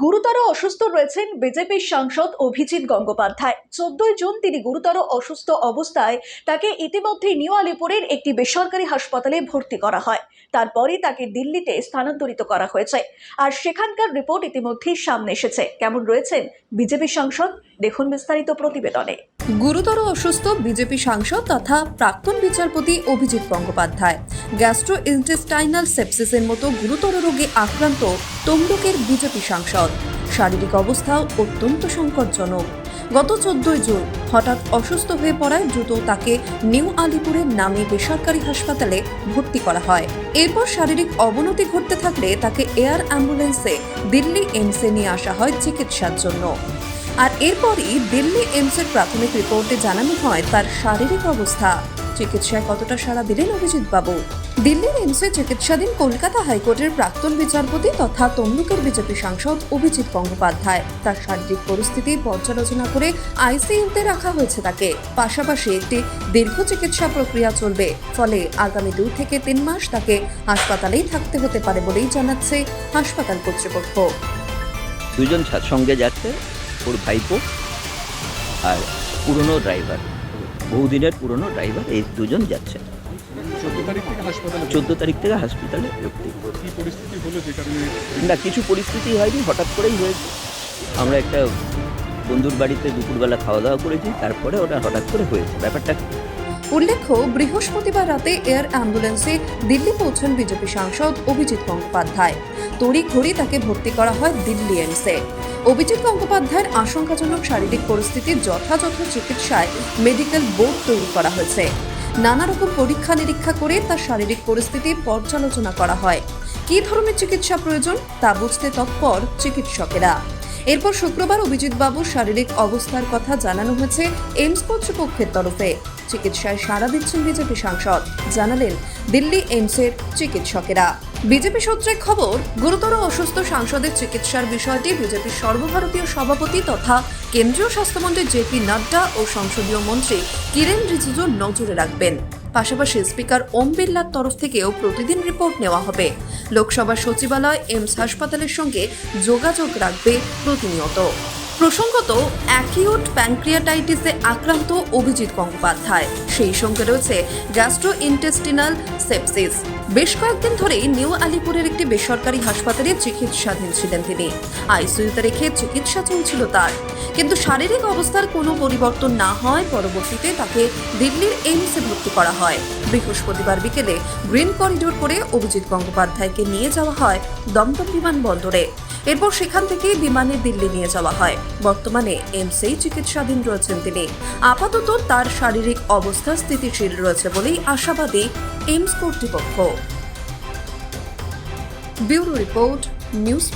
গুরুতর অসুস্থ রয়েছেন বিজেপির সাংসদ অভিজিৎ গঙ্গোপাধ্যায়। চোদ্দই জুন তিনি গুরুতর অসুস্থ অবস্থায় তাকে ইতিমধ্যে নিউ আলিপুরের একটি বেসরকারি হাসপাতালে ভর্তি করা হয়। তারপরে তাকে দিল্লিতে স্থানান্তরিত করা হয়েছে। আর সেখানকার রিপোর্ট ইতিমধ্যেই সামনে এসেছে। কেমন রয়েছেন বিজেপি সাংসদ? দেখুন বিস্তারিত প্রতিবেদনে। গুরুতর অসুস্থ বিজেপি সাংসদ তথা প্রাক্তন বিচারপতি অভিজিৎ গঙ্গোপাধ্যায়। গ্যাস্ট্রো ইন্টেস্টাইনাল সেপসিসের মতো গুরুতর রোগে আক্রান্ত তমলুকের বিজেপি সাংসদ। শারীরিক অবস্থাও অত্যন্ত সংকটজনক। গত চোদ্দই জুন হঠাৎ অসুস্থ হয়ে পড়ায় দ্রুত তাকে নিউ আলিপুরের নামে বেসরকারি হাসপাতালে ভর্তি করা হয়। এরপর শারীরিক অবনতি ঘটতে থাকলে তাকে এয়ার অ্যাম্বুলেন্সে দিল্লি এইমসে নিয়ে আসা হয় চিকিৎসার জন্য। আর এরপরই দিল্লি এইমসের প্রাথমিক রিপোর্টে জানানো হয় তার শারীরিক অবস্থা। চিকিৎসায় কতটা সাড়া দিলেন অভিজিৎ বাবু দিল্লির এইমসে চিকিৎসাধীন কলকাতা হাইকোর্টের প্রাক্তন বিচারপতি তথা তমলুকের বিজেপি সাংসদ অভিজিৎ গঙ্গোপাধ্যায়। তার শারীরিক পরিস্থিতি পর্যালোচনা করে আইসিইউতে রাখা হয়েছে তাকে। পাশাপাশি একটি দীর্ঘ চিকিৎসা প্রক্রিয়া চলবে। ফলে আগামী দুই থেকে তিন মাস তাকে হাসপাতালেই থাকতে হতে পারে বলেই জানাচ্ছে হাসপাতাল কর্তৃপক্ষ। দুজন সঙ্গে যাচ্ছে। ওর ভাইপো আর পুরনো ড্রাইভার। বহুদিনের পুরনো ড্রাইভার, এই দুজন যাচ্ছে। চোদ্দ তারিখ থেকে হাসপাতালে না, কিছু পরিস্থিতি হয়নি, হঠাৎ করেই হয়েছে। আমরা একটা বন্ধুর বাড়িতে দুপুরবেলা খাওয়া দাওয়া করেছি, তারপরে ওটা হঠাৎ করে হয়েছে। ব্যাপারটা উল্লেখ্য, বৃহস্পতিবার রাতে এয়ার অ্যাম্বুলেন্সে দিল্লি পৌঁছান বিজেপি সাংসদ অভিজিৎ গঙ্গোপাধ্যায়। তড়িঘড়ি তাকে ভর্তি করা হয় দিল্লি এমসে। অভিজিৎ গঙ্গোপাধ্যায়ের আশঙ্কাজনক শারীরিক পরিস্থিতির যথাযথ চিকিৎসায় মেডিকেল বোর্ড তৈরি করা হয়েছে। নানা রকম পরীক্ষা নিরীক্ষা করে তার শারীরিক পরিস্থিতি পর্যালোচনা করা হয়। কী ধরনের চিকিৎসা প্রয়োজন তা বুঝতে তৎপর চিকিৎসকেরা। এরপর শুক্রবার অভিজিৎ বাবুর শারীরিক অবস্থার কথা জানানো হয়েছে এইমস কর্তৃপক্ষের তরফে। চিকিৎসায় সাড়া দিচ্ছেন বিজেপি সাংসদ। জানালেন, দিল্লি এইমসের চিকিৎসকেরা। বিজেপি সূত্রে খবর, গুরুতর অসুস্থ সাংসদের চিকিৎসার বিষয়টি বিজেপির সর্বভারতীয় সভাপতি তথা কেন্দ্রীয় স্বাস্থ্যমন্ত্রী জেপি নাড্ডা ও সংসদীয় মন্ত্রী কিরেন রিজিজু নজরে রাখবেন। পাশাপাশি স্পিকার ওম বিড়লার তরফ থেকেও প্রতিদিন রিপোর্ট নেওয়া হবে। লোকসভা সচিবালয় এমস হাসপাতালের সঙ্গে যোগাযোগ রাখবে প্রতিনিয়ত। প্রসঙ্গত, অ্যাকিউট প্যানক্রিয়াটাইটিসে আক্রান্ত অভিজিৎ গঙ্গোপাধ্যায়। সেই সঙ্গে রয়েছে গ্যাস্ট্রো ইন্টেস্টিনাল সেপসিস। বেশ কয়েকদিন ধরেই নিউ আলিপুরের একটি বেসরকারি হাসপাতালে চিকিৎসাধীন ছিলেন তিনি। আইসিইউতে রেখে চিকিৎসা চলছিল তার। কিন্তু শারীরিক অবস্থার কোনো পরিবর্তন না হয় পরবর্তীতে তাকে দিল্লির এইমসে ভর্তি করা হয়। বৃহস্পতিবার বিকেলে গ্রিন করিডোর করে অভিজিৎ গঙ্গোপাধ্যায়কে নিয়ে যাওয়া হয় দমদম বিমানবন্দরে। এরপর সেখান থেকে বিমানে দিল্লি নিয়ে যাওয়া হয়। বর্তমানে এমসেই চিকিৎসাধীন রয়েছেন তিনি। আপাতত তার শারীরিক অবস্থা স্থিতিশীল রয়েছে বলেই আশাবাদী এইমস কর্তৃপক্ষ। Bureau report, news